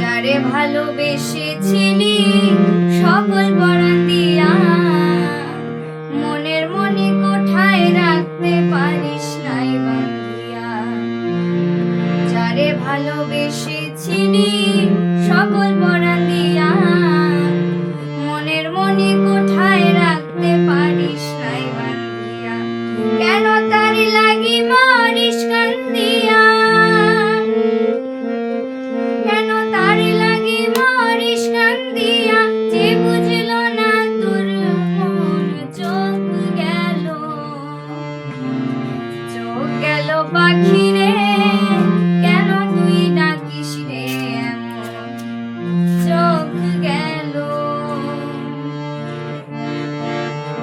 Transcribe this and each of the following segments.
যারে ভালোবেসেছিলি সকল পরাণ মনের মনে কোঠায় রাখতে পারিস নাই বান্ধিয়া যারে ভালোবেসেছিলি সকল পরাণ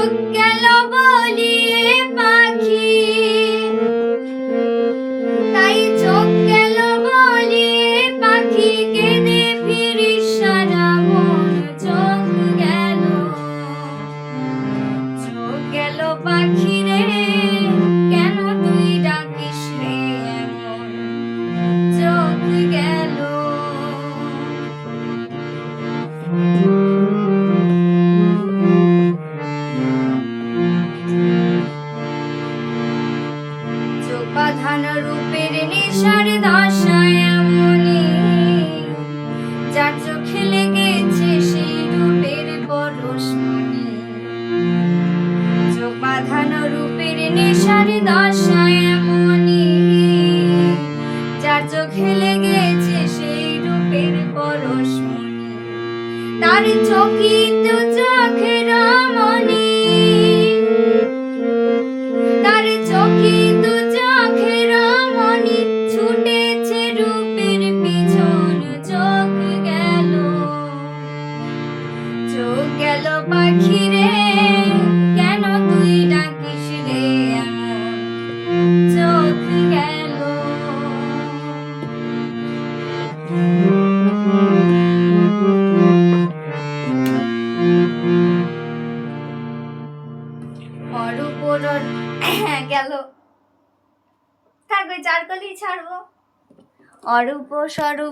তাই চোখ বাঁধানো রূপের নেশার দশায় এমনই যার চোখে লেগেছে সেই রূপের পরশমণি চোখ বাঁধানো রূপের নেশার দশায় এমনই যার চোখে লেগেছে সেই রূপের পরশমণি তার চকিত চোখের মনি গেল পাখি রে, কেন তুই ডাকিস রে চোখ গেল। গেল। থাকবে চার ছাড়বো। অরূপ স্বরূপ